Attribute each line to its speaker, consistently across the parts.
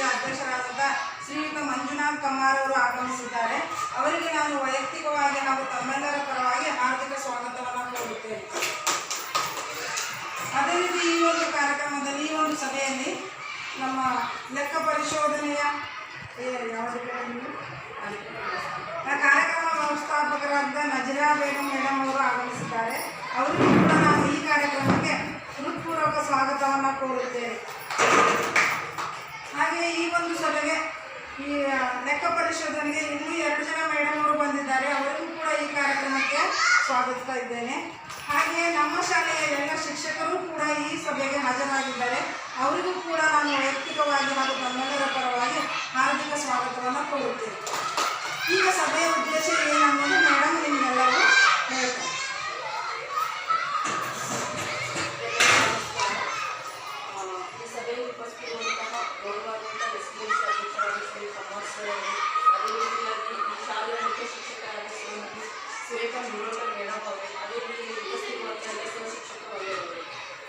Speaker 1: ಸಂಸ್ಥೆಯ ಅಧ್ಯಕ್ಷರಾದಂಥ ಶ್ರೀಯುತ ಮಂಜುನಾಥ್ ಕಮಾರ್ ಅವರು ಆಗಮಿಸಿದ್ದಾರೆ. ಅವರಿಗೆ ನಾನು ವೈಯಕ್ತಿಕವಾಗಿ ಹಾಗೂ ತಮ್ಮೆಲ್ಲರ ಪರವಾಗಿ ಹಾರ್ದಿಕ ಸ್ವಾಗತವನ್ನು ಕೋರುತ್ತೇನೆ. ಅದೇ ರೀತಿ ಈ ಒಂದು ಕಾರ್ಯಕ್ರಮದಲ್ಲಿ, ಈ ಒಂದು ಸಭೆಯಲ್ಲಿ ನಮ್ಮ ಲೆಕ್ಕ ಪರಿಶೋಧನೆಯ ಕಾರ್ಯಕ್ರಮ ವ್ಯವಸ್ಥಾಪಕರಾದ ನಜರಾ ಬೇಗಂ ಮೇಡಮ್ ಅವರು ಆಗಮಿಸಿದ್ದಾರೆ. ಅವರಿಗೂ ಕೂಡ ನಾನು ಈ ಕಾರ್ಯಕ್ರಮಕ್ಕೆ ಹೃತ್ಪೂರ್ವಕ ಸ್ವಾಗತವನ್ನು ಕೋರುತ್ತೇನೆ. ಸಭೆಗೆ ಈ ಲೆಕ್ಕ ಪರಿಶೋಧನೆಗೆ ಇನ್ನೂ ಎರಡು ಜನ ಮೇಡಮ್ ಅವರು ಬಂದಿದ್ದಾರೆ. ಅವರಿಗೂ ಕೂಡ ಈ ಕಾರ್ಯಕ್ರಮಕ್ಕೆ ಸ್ವಾಗತಿಸ್ತಾ ಇದ್ದೇನೆ. ಹಾಗೆಯೇ ನಮ್ಮ ಶಾಲೆಯ ಎಲ್ಲ ಶಿಕ್ಷಕರು ಕೂಡ ಈ ಸಭೆಗೆ ಹಾಜರಾಗಿದ್ದಾರೆ. ಅವರಿಗೂ ಕೂಡ ನಾನು ವೈಯಕ್ತಿಕವಾಗಿ ಹಾಗೂ ತಮ್ಮೆಲ್ಲರ ಪರವಾಗಿ ಹಾರ್ದಿಕ ಸ್ವಾಗತವನ್ನು ಕೋರುತ್ತೇನೆ. ಈಗ ಸಭೆಯ ಉದ್ದೇಶ ಏನನ್ನೋದು ಮೇಡಮ್ ನಿಮಗೆಲ್ಲರೂ ಹೇಳ್ತಾರೆ
Speaker 2: ಈ ಸಭೆಯಲ್ಲಿ ಉಪಸ್ಥಿತಿರುವಂತಹ ಗೌರವಾನ್ವಿತ ರೆಸಿಡೆನ್ಸಿ ಅಧ್ಯಕ್ಷರಾದ ಶ್ರೀ ಕಮಲ್ ಸರ್ ಅವರು ಅದೇ ರೀತಿಯಾಗಿ ಈ ಶಾಲೆಯ ಮುಖ್ಯ ಶಿಕ್ಷಕರಾದ ಶ್ರೀಮತಿ ಸುರೇಖಾ ಮುರುಳಕರ್ ಮೇಡಮ್ ಅವರು ಅದೇ ರೀತಿ ಉಪಸ್ಥಿತಿರುವಂತಹ ಎಲ್ಲ ಸಹ ಶಿಕ್ಷಕರು ಅವರು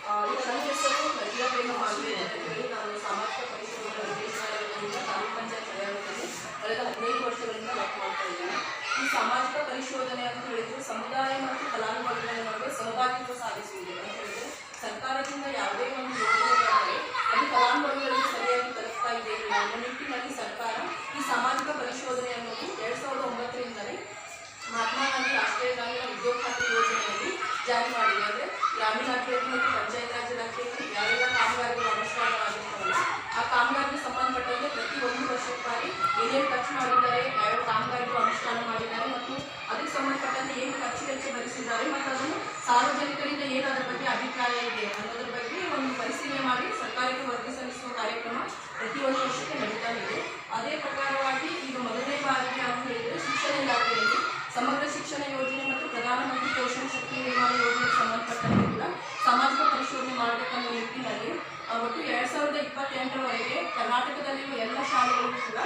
Speaker 2: ಆ, ಈಗ ನನ್ನ ಹೆಸರು ನದಿಯಾ ಪ್ರೇಮ ಮಾಲ್ವಿ ಅಂತ ಹೇಳಿ ನಾನು ಸಾಮಾಜಿಕ ಪರಿಸರದ ನಿರ್ದೇಶನಾಲಯದಿಂದ ತಾಲೂಕು ಪಂಚಾಯತ್ ಹರಿಯಾಣದಲ್ಲಿ ಕಳೆದ ಹದಿನೈದು ವರ್ಷಗಳಿಂದ ವರ್ಕ್ ಮಾಡ್ತಾ ಇದ್ದೇನೆ ಈ ಸಾಮಾಜಿಕ ಪರಿಶೋಧನೆ ಅಂತ ಹೇಳಿದ್ರೆ ಸಮುದಾಯ ಮತ್ತು ಫಲಾನುಭವಿಗಳ ನಡುವೆ ಸಹಭಾಗಿತ್ವ ಸಾಧಿಸುವುದು ಅಂತ ಹೇಳಿದ್ರೆ ಸರ್ಕಾರದಿಂದ ಯಾವುದೇ ಒಂದು ಯೋಜನೆ ಬಂದರೆ ಅದು ಫಲಾನುಭವಿಗಳಿಗೆ ಸರಿಯಾಗಿ ತಲುಪ್ತಾ ಇದೆ ಇಲ್ಲ ಅನ್ನೋ ನಿಟ್ಟಿನಲ್ಲಿ ಸರ್ಕಾರ ಈ ಸಾಮಾಜಿಕ ಪರಿಶೋಧನೆ ಅನ್ನೋದು ಎರಡ್ ಸಾವಿರದ ಒಂಬತ್ತರಿಂದಲೇ ಮಹಾತ್ಮ ಗಾಂಧಿ ರಾಷ್ಟ್ರೀಯ ಗ್ರಾಮೀಣ ಉದ್ಯೋಗ ಖಾತೆ ಯೋಜನೆಯಲ್ಲಿ ಜಾರಿ ಮಾಡಿದೆ. ಅಂದರೆ ಗ್ರಾಮೀಣಾಭಿವೃದ್ಧಿ ಮತ್ತು ಪಂಚಾಯತ್ ರಾಜ್ ಇಲಾಖೆಯಲ್ಲಿ ಯಾವೆಲ್ಲ ಕಾಮಗಾರಿಗಳು ಅನುಷ್ಠಾನವಾಗಿರ್ತಾವಲ್ಲ ಆ ಕಾಮಗಾರಿಗೆ ಸಂಬಂಧಪಟ್ಟಂತೆ ಪ್ರತಿ ಒಂದು ವರ್ಷಕ್ಕಾಗಿ ಏನೇನು ಖರ್ಚು ಮಾಡಿದ್ದಾರೆ ಯಾವ್ಯಾವ ಕಾಮಗಾರಿಗಳು ಅನುಷ್ಠಾನ ಮಾಡಿದ್ದಾರೆ ಮತ್ತು ಅದಕ್ಕೆ ಸಂಬಂಧಪಟ್ಟಂತೆ ಏನು ಖರ್ಚು ವೆಚ್ಚ ಭರಿಸಿದ್ದಾರೆ ಮತ್ತು ಅದನ್ನು ಸಾರ್ವಜನಿಕರಿಂದ ಏನು ಅದರ ಬಗ್ಗೆ ಅಭಿಪ್ರಾಯ ಇದೆ ಅನ್ನೋದ್ರ ಬಗ್ಗೆ ಒಂದು ಪರಿಶೀಲನೆ ಮಾಡಿ ಸರ್ಕಾರಕ್ಕೆ ವರದಿ ಸಲ್ಲಿಸುವ ಕಾರ್ಯಕ್ರಮ ಪ್ರತಿಯೊಂದು ವರ್ಷಕ್ಕೆ ನಡೀತಾ ಇದೆ. ಅದೇ ಪ್ರಕಾರವಾಗಿ ಈಗ ಮೊದಲನೇ ಬಾರಿಗೆ ಅಂತ ಹೇಳಿದರೆ ಶಿಕ್ಷಣ ಇಲಾಖೆಯಲ್ಲಿ ಸಮಗ್ರ ಶಿಕ್ಷಣ ಯೋಜನೆ ಮತ್ತು ಪ್ರಧಾನಮಂತ್ರಿ ಪೋಷಣ ಶಕ್ತಿ ನಿರ್ಮಾಣ ಯೋಜನೆಗೆ ಸಂಬಂಧಪಟ್ಟಂತೆ ಕೂಡ ಸಾಮಾಜಿಕ ಪರಿಶೋಧನೆ ಮಾಡಬೇಕನ್ನೋ ನಿಟ್ಟಿನಲ್ಲಿ ಒಟ್ಟು ಎರಡ್ ಸಾವಿರದ ಇಪ್ಪತ್ತೆಂಟರವರೆಗೆ ಕರ್ನಾಟಕದಲ್ಲಿರುವ ಎಲ್ಲ ಶಾಲೆಗಳಿಗೂ ಕೂಡ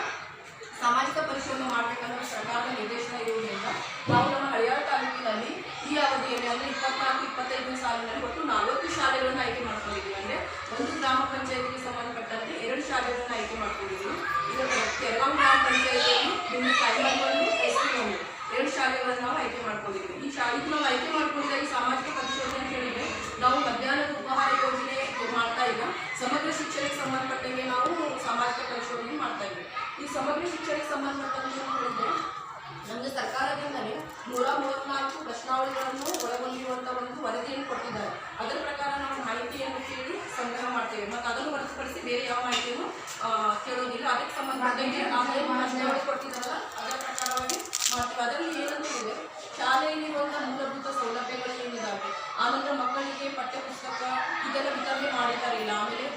Speaker 2: ಸಾಮಾಜಿಕ ಪರಿಶೋಧನೆ ಮಾಡಬೇಕನ್ನೋ ಸರ್ಕಾರದ ನಿರ್ದೇಶನ ಇರುವುದರಿಂದ ನಾವು ನಮ್ಮ ಹಳಿಯಾಳ ತಾಲೂಕಿನಲ್ಲಿ ಈ ಅವಧಿಯಲ್ಲಿ ಅಂದರೆ ಇಪ್ಪತ್ನಾಲ್ಕು, ಇಪ್ಪತ್ತೈದನೇ ಸಾಲಿನಲ್ಲಿ ಒಟ್ಟು ನಾಲ್ವತ್ತು ಶಾಲೆಗಳನ್ನು ಆಯ್ಕೆ ಮಾಡ್ಕೊಂಡಿದ್ದೀವಿ. ಗ್ರಾಮ ಪಂಚಾಯತಿಗೆ ಸಂಬಂಧಪಟ್ಟಂತೆ ಎರಡು ಶಾಲೆಗಳನ್ನು ಆಯ್ಕೆ ಮಾಡ್ಕೊಂಡಿದ್ದೀವಿ. ಇದರ ಕೆಲವು ಗ್ರಾಮ ಪಂಚಾಯತಿಯಲ್ಲಿ ಪ್ರೈಮರಿ ಎಸ್ ಪಿ ಒಂದು. ಎರಡು ಶಾಲೆಗಳನ್ನು ನಾವು ಆಯ್ಕೆ ಮಾಡ್ಕೊಂಡಿದ್ದೀವಿ. ಈ ಶಾಲೆಗೆ ನಾವು ಆಯ್ಕೆ ಮಾಡ್ಕೊಂಡಿದ್ದ ಈ ಸಾಮಾಜಿಕ ಪರಿಶೋಧನೆ ಅಂತ ಹೇಳಿದ್ರೆ ನಾವು ಮಧ್ಯಾಹ್ನದ ಉಪಹಾರ ಯೋಜನೆ ಮಾಡ್ತಾ ಇಲ್ಲ. ಸಮಗ್ರ ಶಿಕ್ಷಣಕ್ಕೆ ಸಂಬಂಧಪಟ್ಟಂಗೆ ನಾವು ಸಾಮಾಜಿಕ ಪರಿಶೋಧನೆ ಮಾಡ್ತಾ ಇದ್ದೀವಿ. ಈ ಸಮಗ್ರ ಶಿಕ್ಷಣಕ್ಕೆ ಸಂಬಂಧಪಟ್ಟಂತೆ ಹೇಳಿದ್ರೆ ನಮಗೆ ಸರ್ಕಾರದಿಂದಲೇ ನೂರ ಮೂವತ್ನಾಲ್ಕು ಪ್ರಶ್ನಾವಳಿಗಳನ್ನು ಒಳಗೊಂಡಿರುವಂಥ ಒಂದು ವರದಿಯನ್ನು ಕೊಟ್ಟಿದ್ದಾರೆ ಅದರ ಪ್ರಕಾರ ನಾವು ಮಾಹಿತಿಯನ್ನು ಕೇಳಿ ಸಂಗ್ರಹ ಮಾಡ್ತೇವೆ ಮತ್ತು ಅದನ್ನು ಹೊರತುಪಡಿಸಿ ಬೇರೆ ಯಾವ ಮಾಹಿತಿಯನ್ನು ಆ, ಕೇಳೋದಿಲ್ಲ ಅದಕ್ಕೆ ಸಂಬಂಧಪಟ್ಟಂಗೆ ಮಾಹಿತಿ ಕೊಟ್ಟಿದ್ದಾರಲ್ಲ ಅದರ ಪ್ರಕಾರವಾಗಿ ಮಾಡ್ತೀವಿ ಅದರಲ್ಲಿ ಏನಂತ ಇದೆ. ಶಾಲೆಯಲ್ಲಿರುವಂಥ ಮೂಲಭೂತ ಸೌಲಭ್ಯಗಳು ಏನಿದ್ದಾವೆ ಆನಂತರ ಮಕ್ಕಳಿಗೆ ಪಠ್ಯಪುಸ್ತಕ ಇದೆಲ್ಲ ವಿತರಣೆ ಮಾಡಿದ್ದಾರೆ ಇಲ್ಲ? ಆಮೇಲೆ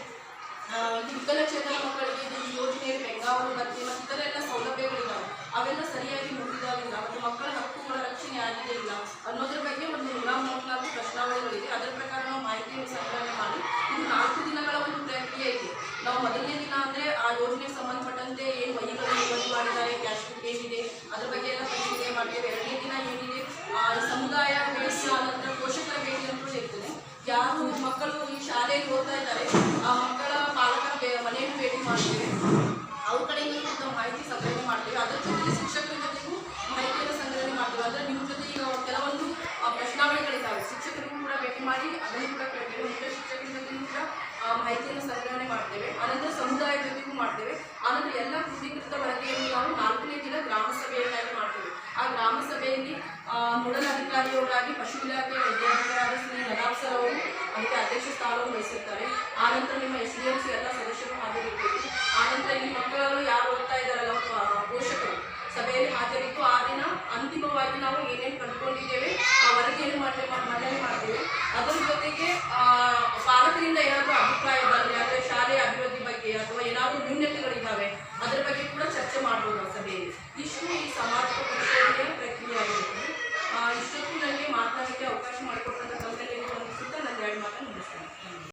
Speaker 2: ವಿಕಲಚೇತನ ಮಕ್ಕಳಿಗೆ ಯೋಜನೆಯಲ್ಲಿ ಬೆಂಗಾವಲು ಭರ್ತಿ ಮತ್ತು ಇತರ ಎಲ್ಲ ಸೌಲಭ್ಯಗಳಿದ್ದಾವೆ ಅವೆಲ್ಲ ಸರಿಯಾಗಿ ಮುಗಿದಾವಿಲ್ಲ ಮತ್ತು ಮಕ್ಕಳ ಹಕ್ಕುಗಳ ರಕ್ಷಣೆ ಆಗಿದೆ ಇಲ್ಲ ಅನ್ನೋದ್ರ ಬಗ್ಗೆ ಒಂದು ನೂರ ಮೂವತ್ನಾಲ್ಕು ಪ್ರಶ್ನಾವಳಿಗಳಿದೆ ಅದರ ಪ್ರಕಾರ ನಾವು ಮಾಹಿತಿಯನ್ನು ಸಂಗ್ರಹಣೆ ಮಾಡಿ ಇದು ನಾಲ್ಕು ದಿನಗಳ ಒಂದು ಪ್ರಕ್ರಿಯೆ ಇದೆ ನಾವು ಮೊದಲನೇ ದಿನ ಅಂದರೆ ಆ ಯೋಜನೆಗೆ ಸಂಬಂಧಪಟ್ಟಂತೆ ಏನು ವಹಿಗಳು ನಿಗದಿ ಮಾಡಿದ್ದಾರೆ ಕ್ಯಾಶ್ ಬುಕ್ ಏನಿದೆ ಅದ್ರ ಬಗ್ಗೆ ಎಲ್ಲ ಪರಿಶೀಲನೆ ಮಾಡ್ತೇವೆ ಎರಡನೇ ದಿನ ಏನಿದೆ ಆ, ಈ ಸಮುದಾಯ ಆನಂತರ ಪೋಷಕರ ಭೇಟಿ ಕೂಡ ಇರ್ತದೆ ಯಾರು ಮಕ್ಕಳು ಈ ಶಾಲೆಯಲ್ಲಿ ಓದ್ತಾ ಇದ್ದಾರೆ, ಆ ಮಕ್ಕಳ ಪಾಲಕರ ಮನೆಯನ್ನು ಭೇಟಿ ಮಾಡ್ತೇವೆ. ಅವ್ರ ಕಡೆಯಿಂದ ನಾವು ಮಾಹಿತಿ ಸಂಗ್ರಹಣೆ ಮಾಡ್ತೇವೆ. ಅದರ ಜೊತೆಗೆ ಶಿಕ್ಷಕರ ಜೊತೆಗೂ ಮಾಹಿತಿಯನ್ನು ಸಂಗ್ರಹಣೆ ಮಾಡ್ತೇವೆ. ಅಂದರೆ ನಿಮ್ಮ ಜೊತೆ ಈಗ ಕೆಲವೊಂದು ಪ್ರಶ್ನಾವಳಿಗಳಿದ್ದಾವೆ. ಶಿಕ್ಷಕರಿಗೂ ಕೂಡ ಭೇಟಿ ಮಾಡಿ, ಅದನ್ನು ಕೂಡ ಕೇಳ್ತೇವೆ. ಮುಖ್ಯ ಶಿಕ್ಷಕರ ಜೊತೆಗೂ ಕೂಡ ಮಾಹಿತಿಯನ್ನು ಸಂಗ್ರಹಣೆ ಮಾಡ್ತೇವೆ. ಅನಂತರ ಸಮುದಾಯ ಜೊತೆಗೂ ಮಾಡ್ತೇವೆ ಆನಂತರ ಎಲ್ಲ ಕ್ರೋಢೀಕೃತ ವರದಿಯನ್ನು ನಾವು ನಾಲ್ಕನೇ ದಿನ ಗ್ರಾಮ ಸಭೆಯನ್ನಾಗಿ ಮಾಡ್ತೇವೆ ಆ ಗ್ರಾಮ ಸಭೆಯಲ್ಲಿ ಆ, ನೋಡಲ್ ಅಧಿಕಾರಿಯವರಾಗಿ ಪಶು ಇಲಾಖೆ ವೈದ್ಯಾಧಿಕಾರಿಯಾದ ಶ್ರೀ ನದಾಬ್ ಸರ್ ಅವರು ಅದಕ್ಕೆ ಅಧ್ಯಕ್ಷ ಸ್ಥಾನವನ್ನು ವಹಿಸಿರ್ತಾರೆ. ಆನಂತರ ನಿಮ್ಮ ಎಸ್ ಡಿ ಎಂ ಸಿ ಎಲ್ಲ ಸದಸ್ಯರು ಹಾಜರಿರ್ಬೇಕು.